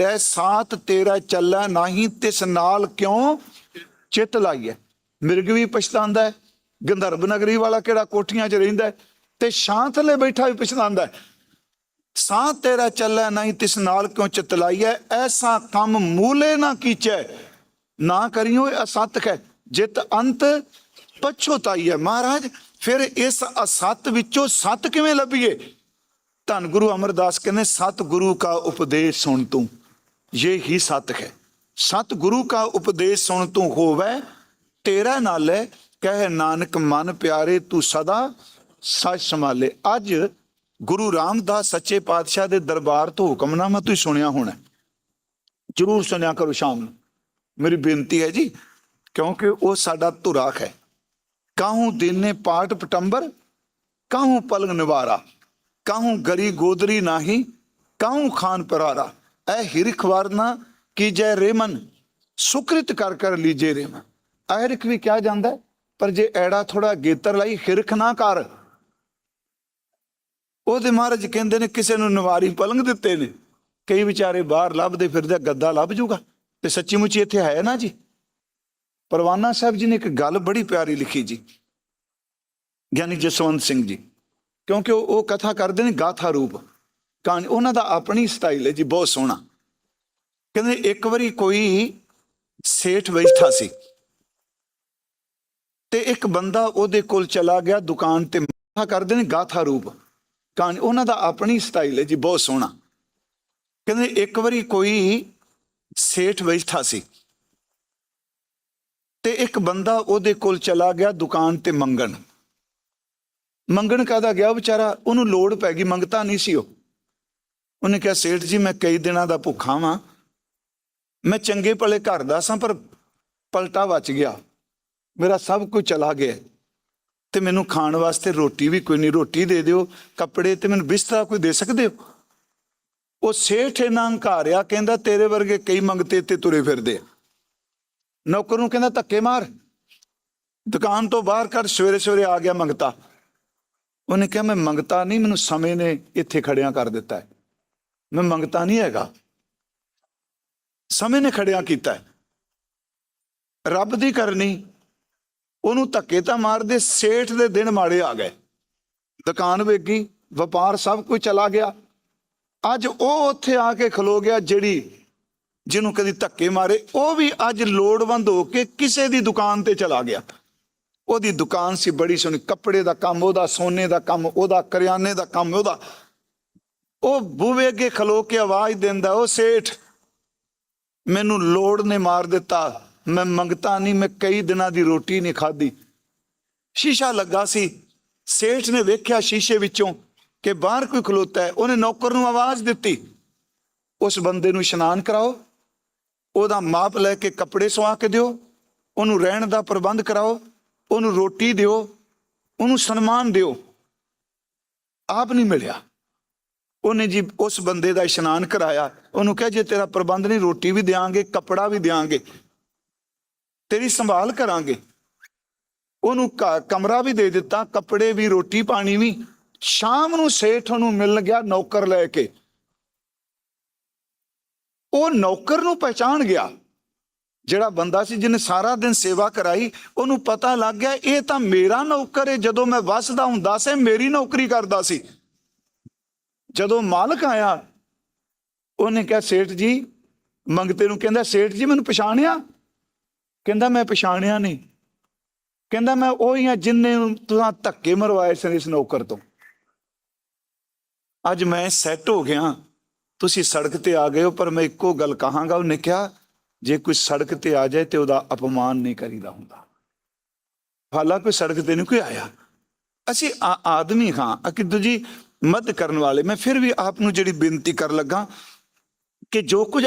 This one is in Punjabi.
ਚੱਲਿਆ ਸਾਥ ਤੇਰਾ ਚੱਲੈ ਨਹੀਂ, ਤਿਸ ਨਾਲ ਕਿਉਂ ਚਿੱਤ ਲਾਈਐ? ਮਿਰਗ ਵੀ ਪਛਤਾਉਂਦਾ ਹੈ, ਗੰਧਰਵ ਨਗਰੀ ਵਾਲਾ ਕਿਹੜਾ ਕੋਠੀਆਂ 'ਚ ਰਹਿੰਦਾ ਤੇ ਸ਼ਾਂਤ ਥੱਲੇ ਬੈਠਾ ਵੀ ਪਛਤਾਉਂਦਾ ਹੈ। ਸਾਹ ਤੇਰਾ ਚੱਲੈ ਨਹੀਂ, ਤਿਸ ਨਾਲ ਕਿਉਂ ਚਿੱਤ ਲਾਈਐ? ਐਸਾ ਕੰਮ ਮੂਲੇ ਨਾ ਕੀਚੈ। ਨਾ ਕਰਿਓ ਇਹ ਅਸਤ ਹੈ ਜਿਤ ਅੰਤ ਪਛੋਤਾਈ ਹੈ ਮਹਾਰਾਜ, ਫਿਰ ਇਸ ਅਸਤ ਵਿੱਚੋਂ ਸਤ ਕਿਵੇਂ ਲੱਭੀਏ? ਧੰਨ ਗੁਰੂ ਅਮਰਦਾਸ ਕਹਿੰਦੇ ਸਤ ਗੁਰੂ ਕਾ ਉਪਦੇਸ਼ ਸੁਣ ਤੂੰ। ਇਹ ਹੀ ਸਤ ਹੈ। ਸਤ ਗੁਰੂ ਕਾ ਉਪਦੇਸ਼ ਸੁਣ ਤੂੰ ਹੋਵੇ, ਤੇਰਾ ਨਾਲੇ ਕਹੇ ਨਾਨਕ, ਮਨ ਪਿਆਰੇ, ਤੂੰ ਸਦਾ ਸੱਚ ਸੰਭਾਲੇ। ਅੱਜ ਗੁਰੂ ਰਾਮਦਾਸ ਸੱਚੇ ਪਾਤਸ਼ਾਹ ਦੇ ਦਰਬਾਰ ਤੋਂ ਹੁਕਮਨਾਮਾ ਤੁਸੀਂ ਸੁਣਿਆ ਹੋਣਾ ਜਰੂਰ ਸੁਣਿਆ ਕਰੋ ਸ਼ਾਮ ਨੂੰ। ਮੇਰੀ ਬੇਨਤੀ ਹੈ ਜੀ, ਕਿਉਂਕਿ ਉਹ ਸਾਡਾ ਧੁਰਾਖ ਹੈ। ਕਾਹੂ ਦਿਨੇ ਪਾਟ ਪਟੰਬਰ, ਕਾਹੂ ਪਲਗ ਨਿਵਾਰਾ, ਕਾਹੂ ਗਰੀ ਗੋਦਰੀ ਨਾਹੀ, ਕਾਹੂ ਖਾਨ ਪਰਾਰਾ। ਐ ਹਿਰਖ ਵਰਨਾ ਕੀ ਜੈ ਰੇਮਨ ਸੁਕ੍ਰਿਤ ਕਰ ਕਰ ਲੀਜੇ ਰੇਮਨ ਐ ਵੀ ਕਿਹਾ ਜਾਂਦਾ ਪਰ ਜੇ ਐੜਾ ਥੋੜਾ ਗੇਤਰ ਲਈ ਹਿਰਖ ਨਾ ਕਰ ਉਹਦੇ ਮਹਾਰਾਜ ਕਹਿੰਦੇ ਨੇ ਕਿਸੇ ਨੂੰ ਨਵਾਰੀ ਪਲੰਗ ਦਿੱਤੇ ਨੇ ਕਈ ਵਿਚਾਰੇ ਬਾਹਰ ਲੱਭਦੇ ਫਿਰਦੇ ਗੱਦਾ ਲੱਭ ਜੂਗਾ ਤੇ ਸੱਚੀ ਮੁੱਚੀ ਇੱਥੇ ਹੈ ਨਾ ਜੀ ਪਰਵਾਨਾ ਸਾਹਿਬ ਜੀ ਨੇ ਇੱਕ ਗੱਲ ਬੜੀ ਪਿਆਰੀ ਲਿਖੀ ਜੀ ਗਿਆਨੀ ਜਸਵੰਤ ਸਿੰਘ ਜੀ ਕਿਉਂਕਿ ਉਹ ਉਹ ਕਥਾ ਕਰਦੇ ਨੇ ਗਾਥਾ ਰੂਪ ਕਹਾਣੀ, ਉਹਨਾਂ ਦਾ ਆਪਣੀ ਸਟਾਈਲ ਹੈ ਜੀ, ਬਹੁਤ ਸੋਹਣਾ। ਕਹਿੰਦੇ ਇੱਕ ਵਾਰੀ ਕੋਈ ਸੇਠ ਬੈਠਾ ਸੀ ਤੇ ਇੱਕ ਬੰਦਾ ਉਹਦੇ ਕੋਲ ਚਲਾ ਗਿਆ ਦੁਕਾਨ ਤੇ ਕਥਾ ਕਰਦੇ ਨੇ ਗਾਥਾ ਰੂਪ। ਕਹਾਣੀ, ਉਹਨਾਂ ਦਾ ਆਪਣੀ ਸਟਾਈਲ ਹੈ ਜੀ, ਬਹੁਤ ਸੋਹਣਾ। ਕਹਿੰਦੇ ਇੱਕ ਵਾਰੀ ਕੋਈ ਸੇਠ ਬੈਠਾ ਸੀ ਤੇ ਇੱਕ ਬੰਦਾ ਉਹਦੇ ਕੋਲ ਚਲਾ ਗਿਆ ਦੁਕਾਨ ਤੇ ਮੰਗਣ। ਮੰਗਣ ਕਾਦਾ ਗਿਆ ਵਿਚਾਰਾ? ਉਹਨੂੰ ਲੋੜ ਪੈ ਗਈ, ਮੰਗਤਾ ਨਹੀਂ ਸੀ ਉਹ। ਉਹਨੇ ਕਿਹਾ, ਸੇਠ ਜੀ, ਮੈਂ ਕਈ ਦਿਨਾਂ ਦਾ ਭੁੱਖਾ ਵਾਂ। ਮੈਂ ਚੰਗੇ ਭਲੇ ਘਰ ਦਾ ਸਾਂ, ਪਰ ਪਲਟਾ ਬਚ ਗਿਆ। ਮੇਰਾ ਸਭ ਕੁਝ ਚਲਾ ਗਿਆ। ਤੇ ਮੈਨੂੰ ਖਾਣ ਵਾਸਤੇ ਰੋਟੀ ਵੀ ਕੋਈ ਨਹੀਂ, ਰੋਟੀ ਦੇ ਦਿਓ, ਕੱਪੜੇ ਤੇ ਮੈਨੂੰ ਬਿਸਤਰਾ ਕੋਈ ਦੇ ਸਕਦੇ ਹੋ? ਉਹ ਸੇਠ ਇਹਨਾਂ ਹੰਕਾਰਿਆ ਕਹਿੰਦਾ, ਤੇਰੇ ਵਰਗੇ ਕਈ ਮੰਗਤੇ ਤੇ ਤੁਰੇ ਫਿਰਦੇ ਆ। ਨੌਕਰ ਨੂੰ ਕਹਿੰਦਾ, ਧੱਕੇ ਮਾਰ। ਦੁਕਾਨ ਤੋਂ ਬਾਹਰ ਕਰ ਸਵੇਰੇ ਸਵੇਰੇ ਆ ਗਿਆ ਮੰਗਤਾ। ਉਹਨੇ ਕਿਹਾ, ਮੈਂ ਮੰਗਤਾ ਨਹੀਂ, ਮੈਨੂੰ ਸਮੇਂ ਨੇ ਇੱਥੇ ਖੜਿਆ ਕਰ ਦਿੱਤਾ ਹੈ। ਮੈਂ ਮੰਗਤਾ ਨਹੀਂ ਹੈਗਾ। ਸਮੇਂ ਨੇ ਖੜਿਆ ਕੀਤਾ ਰੱਬ ਦੀ ਕਰਨੀ, ਉਹਨੂੰ ਧੱਕੇ ਤਾਂ ਮਾਰਦੇ ਸੇਠ ਦੇ ਦਿਨ ਮਾੜੇ ਆ ਗਏ। ਦੁਕਾਨ ਵੇਗੀ ਵਪਾਰ ਸਭ ਕੁਝ ਚਲਾ ਗਿਆ। ਅੱਜ ਉਹ ਉੱਥੇ ਆ ਕੇ ਖਲੋ ਗਿਆ ਜਿਹੜੀ ਜਿਹਨੂੰ ਕਦੀ ਧੱਕੇ ਮਾਰੇ, ਉਹ ਵੀ ਅੱਜ ਲੋੜਵੰਦ ਹੋ ਕੇ ਕਿਸੇ ਦੀ ਦੁਕਾਨ ਤੇ ਚਲਾ ਗਿਆ। ਉਹਦੀ ਦੁਕਾਨ ਸੀ ਬੜੀ ਸੋਹਣੀ, ਕੱਪੜੇ ਦਾ ਕੰਮ, ਉਹਦਾ ਸੋਨੇ ਦਾ ਕੰਮ, ਉਹਦਾ ਕਰਿਆਨੇ ਦਾ ਕੰਮ, ਉਹਦਾ ਉਹ ਬੂਵੇ ਅੱਗੇ ਖਲੋ ਕੇ ਆਵਾਜ਼ ਦਿੰਦਾ, ਉਹ ਸੇਠ, ਮੈਨੂੰ ਲੋੜ ਨੇ ਮਾਰ ਦਿੱਤਾ। ਮੈਂ ਮੰਗਤਾ ਨਹੀਂ, ਮੈਂ ਕਈ ਦਿਨਾਂ ਦੀ ਰੋਟੀ ਨਹੀਂ ਖਾਧੀ। ਸ਼ੀਸ਼ਾ ਲੱਗਾ ਸੀ। ਸੇਠ ਨੇ ਵੇਖਿਆ ਸ਼ੀਸ਼ੇ ਵਿੱਚੋਂ ਕਿ ਬਾਹਰ ਕੋਈ ਖਲੋਤਾ ਹੈ। ਉਹਨੇ ਨੌਕਰ ਨੂੰ ਆਵਾਜ਼ ਦਿੱਤੀ। ਉਸ ਬੰਦੇ ਨੂੰ ਇਸ਼ਨਾਨ ਕਰਾਓ। ਉਹਦਾ ਮਾਪ ਲੈ ਕੇ ਕੱਪੜੇ ਸਵਾ ਕੇ ਦਿਓ। ਉਹਨੂੰ ਰਹਿਣ ਦਾ ਪ੍ਰਬੰਧ ਕਰਾਓ। ਉਹਨੂੰ ਰੋਟੀ ਦਿਓ। ਉਹਨੂੰ ਸਨਮਾਨ ਦਿਓ। ਆਪ ਨਹੀਂ ਮਿਲਿਆ। ਉਹਨੇ ਜੀ ਉਸ ਬੰਦੇ ਦਾ ਇਸ਼ਨਾਨ ਕਰਾਇਆ। ਉਹਨੂੰ ਕਿਹਾ, ਜੇ ਤੇਰਾ ਪ੍ਰਬੰਧ ਨਹੀਂ, ਰੋਟੀ ਵੀ ਦੇਾਂਗੇ ਕੱਪੜਾ ਵੀ ਦੇਾਂਗੇ ਤੇਰੀ ਸੰਭਾਲ ਕਰਾਂਗੇ। ਉਹਨੂੰ ਕ- ਕਮਰਾ ਵੀ ਦੇ ਦਿੱਤਾ, ਕੱਪੜੇ ਵੀ, ਰੋਟੀ ਪਾਣੀ ਵੀ। ਸ਼ਾਮ ਨੂੰ ਸੇਠ ਨੂੰ ਮਿਲ ਗਿਆ ਨੌਕਰ ਲੈ ਕੇ। ਉਹ ਨੌਕਰ ਨੂੰ ਪਹਿਚਾਣ ਗਿਆ। ਜਿਹੜਾ ਬੰਦਾ ਸੀ, ਜਿਹਨੇ ਸਾਰਾ ਦਿਨ ਸੇਵਾ ਕਰਾਈ, ਉਹਨੂੰ ਪਤਾ ਲੱਗ ਗਿਆ, ਇਹ ਤਾਂ ਮੇਰਾ ਨੌਕਰ ਹੈ ਜਦੋਂ ਮੈਂ ਵਸਦਾ ਹੁੰਦਾ ਸੀ, ਮੇਰੀ ਨੌਕਰੀ ਕਰਦਾ ਸੀ। ਜਦੋਂ ਮਾਲਕ ਆਇਆ, ਉਹਨੇ ਕਿਹਾ, ਸੇਠ ਜੀ ਮੰਗਤੇ ਨੂੰ ਕਹਿੰਦਾ, ਸੇਠ ਜੀ ਮੈਨੂੰ ਪਛਾਣਿਆ? ਕਹਿੰਦਾ, ਮੈਂ ਪਛਾਣਿਆ ਨਹੀਂ। ਕਹਿੰਦਾ, ਮੈਂ ਉਹੀ ਆ ਜਿੰਨੇ ਤੁਸੀਂ ਧੱਕੇ ਮਰਵਾਏ ਸਨ ਇਸ ਨੌਕਰ ਤੋਂ। ਅੱਜ ਮੈਂ ਸੈੱਟ ਹੋ ਗਿਆ। ਤੁਸੀਂ ਸੜਕ ਤੇ ਆ ਗਏ ਹੋ, ਪਰ ਮੈਂ ਇੱਕੋ ਗੱਲ ਕਹਾਂਗਾ, ਉਹਨੇ ਕਿਹਾ, ਜੇ ਕੋਈ ਸੜਕ ਤੇ ਆ ਜਾਏ ਤੇ ਉਹਦਾ ਅਪਮਾਨ ਨਹੀਂ ਕਰੀਦਾ ਹੁੰਦਾ। ਹਾਲਾਂਕਿ ਸੜਕ ਤੇ ਨਹੀਂ ਕੋਈ ਆਇਆ। ਅਸੀਂ ਆ- ਆਦਮੀ ਹਾਂ। ਅਕਿ ਦੂਜੀ ਮਦਦ ਕਰਨ ਵਾਲੇ, ਮੈਂ ਫਿਰ ਵੀ ਆਪ ਨੂੰ ਜਿਹੜੀ ਬੇਨਤੀ ਕਰਨ ਲੱਗਾ ਕਿ ਜੋ ਕੁਝ